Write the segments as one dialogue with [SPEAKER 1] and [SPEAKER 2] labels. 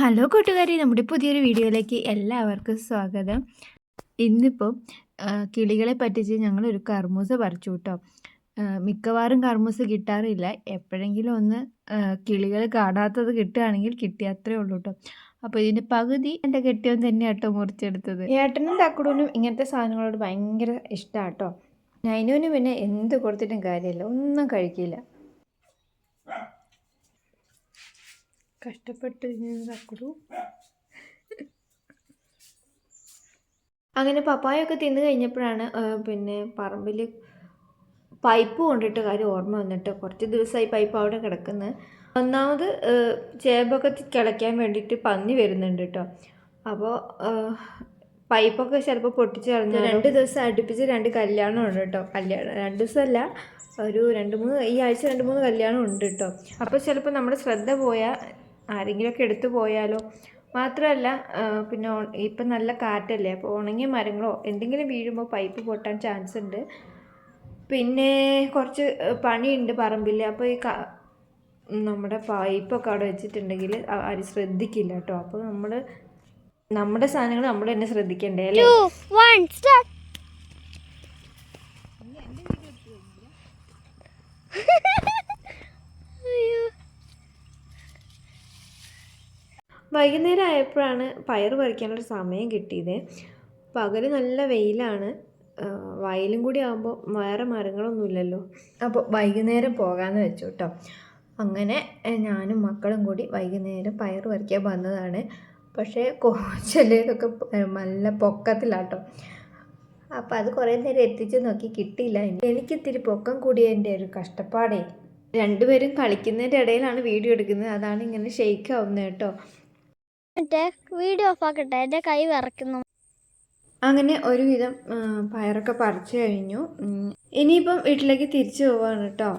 [SPEAKER 1] hello കൂട്ടുകാരി നമ്മുടെ പുതിയൊരു വീഡിയോയിലേക്ക് എല്ലാവർക്കും സ്വാഗതം ഇന്നിപ്പോൾ കിളികളെ പറ്റിച്ച് ഞങ്ങളൊരു കർമൂസ പറിച്ചു കേട്ടോ മിക്കവാറും കർമൂസ കിട്ടാറില്ല എപ്പോഴെങ്കിലും ഒന്ന് കിളികൾ കാണാത്തത് കിട്ടുകയാണെങ്കിൽ കിട്ടിയത്രേ ഉള്ളൂ കേട്ടോ അപ്പോൾ ഇതിൻ്റെ പകുതി എൻ്റെ കെട്ടിയവൻ തന്നെ കേട്ടോ മുറിച്ചെടുത്തത് ഏട്ടനും തക്കുടനും ഇങ്ങനത്തെ സാധനങ്ങളോട് ഭയങ്കര ഇഷ്ടമാണ് കേട്ടോ നൈനുവിന് പിന്നെ എന്ത് കൊടുത്തിട്ടും കാര്യമില്ല ഒന്നും കഴിക്കില്ല కష్టపట్టు తినేటప్పుడు അങ്ങനെ പപ്പായ ഒക്കെ തിന്നു കഴിഞ്ഞപ്പോഴാണ് പിന്നെ പറമ്പിൽ പൈപ്പ് കൊണ്ടിട്ട് കാര്യം ഓർമ്മ വന്നിട്ട് കുറച്ച് ദിവസമായി പൈപ്പ് അവിടെ കിടക്കുന്നത് ഒന്നാമത് ചേമ്പൊക്കെ കിളയ്ക്കാൻ വേണ്ടിയിട്ട് പന്നി വരുന്നുണ്ട് കേട്ടോ അപ്പോൾ പൈപ്പൊക്കെ ചിലപ്പോൾ പൊട്ടിച്ചറിഞ്ഞു രണ്ട് ദിവസം അടുപ്പിച്ച് രണ്ട് കല്യാണം ഉണ്ട് കേട്ടോ കല്യാണം രണ്ട് ദിവസമല്ല ഒരു രണ്ട് മൂന്ന് ഈ ആഴ്ച രണ്ട് മൂന്ന് കല്യാണം ഉണ്ട് കേട്ടോ അപ്പോൾ ചിലപ്പോൾ നമ്മുടെ ശ്രദ്ധ പോയാൽ ആരെങ്കിലുമൊക്കെ എടുത്തു പോയാലോ മാത്രമല്ല പിന്നെ ഇപ്പം നല്ല കാറ്റല്ലേ അപ്പോൾ ഉണങ്ങിയ മരങ്ങളോ എന്തെങ്കിലും വീഴുമ്പോൾ പൈപ്പ് പൊട്ടാൻ ചാൻസ് ഉണ്ട് പിന്നെ കുറച്ച് പണിയുണ്ട് പറമ്പിൽ അപ്പോൾ ഈ നമ്മുടെ പൈപ്പൊക്കെ അവിടെ വെച്ചിട്ടുണ്ടെങ്കിൽ ആര് ശ്രദ്ധിക്കില്ല കേട്ടോ അപ്പോൾ നമ്മൾ നമ്മുടെ സാധനങ്ങൾ നമ്മൾ തന്നെ ശ്രദ്ധിക്കേണ്ടേ അല്ലേ വൈകുന്നേരം ആയപ്പോഴാണ് പയർ പറിക്കാനുള്ള സമയം കിട്ടിയത് പകൽ നല്ല വെയിലാണ് വയലും കൂടി ആകുമ്പോൾ വേറെ മരങ്ങളൊന്നുമില്ലല്ലോ അപ്പോൾ വൈകുന്നേരം പോകാമെന്ന് വെച്ചു കേട്ടോ അങ്ങനെ ഞാനും മക്കളും കൂടി വൈകുന്നേരം പയർ പറിക്കാൻ വന്നതാണ് പക്ഷേ ചിലതൊക്കെ നല്ല പൊക്കത്തിലാട്ടോ അപ്പം അത് കുറേ നേരം എത്തിച്ച് നോക്കി കിട്ടിയില്ല എനിക്കിത്തിരി പൊക്കം കൂടിയതിൻ്റെ ഒരു കഷ്ടപ്പാടേ രണ്ടുപേരും കളിക്കുന്നതിൻ്റെ ഇടയിലാണ് വീഡിയോ എടുക്കുന്നത് അതാണ് ഇങ്ങനെ ഷെയ്ക്ക് ആവുന്നത് കേട്ടോ എന്നിട്ട് വീഡിയോ ഓഫാക്കട്ടെ എൻ്റെ കൈ വിറയ്ക്കുന്നു അങ്ങനെ ഒരുവിധം പയറൊക്കെ പറിച്ചു കഴിഞ്ഞു ഇനിയിപ്പം വീട്ടിലേക്ക് തിരിച്ചു പോവാണ് കേട്ടോ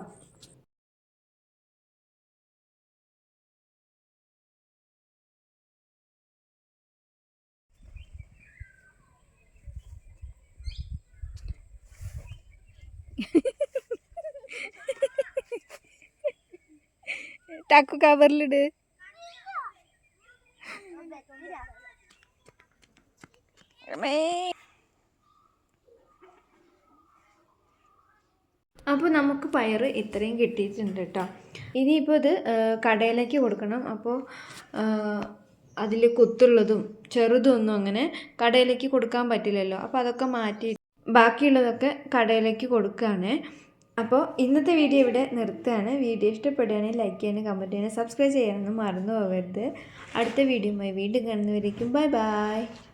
[SPEAKER 1] ടാക്കു കവറിലിട് അപ്പോൾ നമുക്ക് പയർ ഇത്രയും കിട്ടിയിട്ടുണ്ട് കേട്ടോ ഇനിയിപ്പോൾ ഇത് കടയിലേക്ക് കൊടുക്കണം അപ്പോൾ അതിൽ കുത്തുള്ളതും ചെറുതും ഒന്നും അങ്ങനെ കടയിലേക്ക് കൊടുക്കാൻ പറ്റില്ലല്ലോ അപ്പോൾ അതൊക്കെ മാറ്റി ബാക്കിയുള്ളതൊക്കെ കടയിലേക്ക് കൊടുക്കുകയാണ് അപ്പോൾ ഇന്നത്തെ വീഡിയോ ഇവിടെ നിർത്തുകയാണ് വീഡിയോ ഇഷ്ടപ്പെടുകയാണെങ്കിൽ ലൈക്ക് ചെയ്യാനും കമൻറ്റ് ചെയ്യാനും സബ്സ്ക്രൈബ് ചെയ്യാനൊന്നും മറന്നു പോകരുത് അടുത്ത വീഡിയോ വീണ്ടും കാണുന്നവരേക്കും ബൈ ബൈ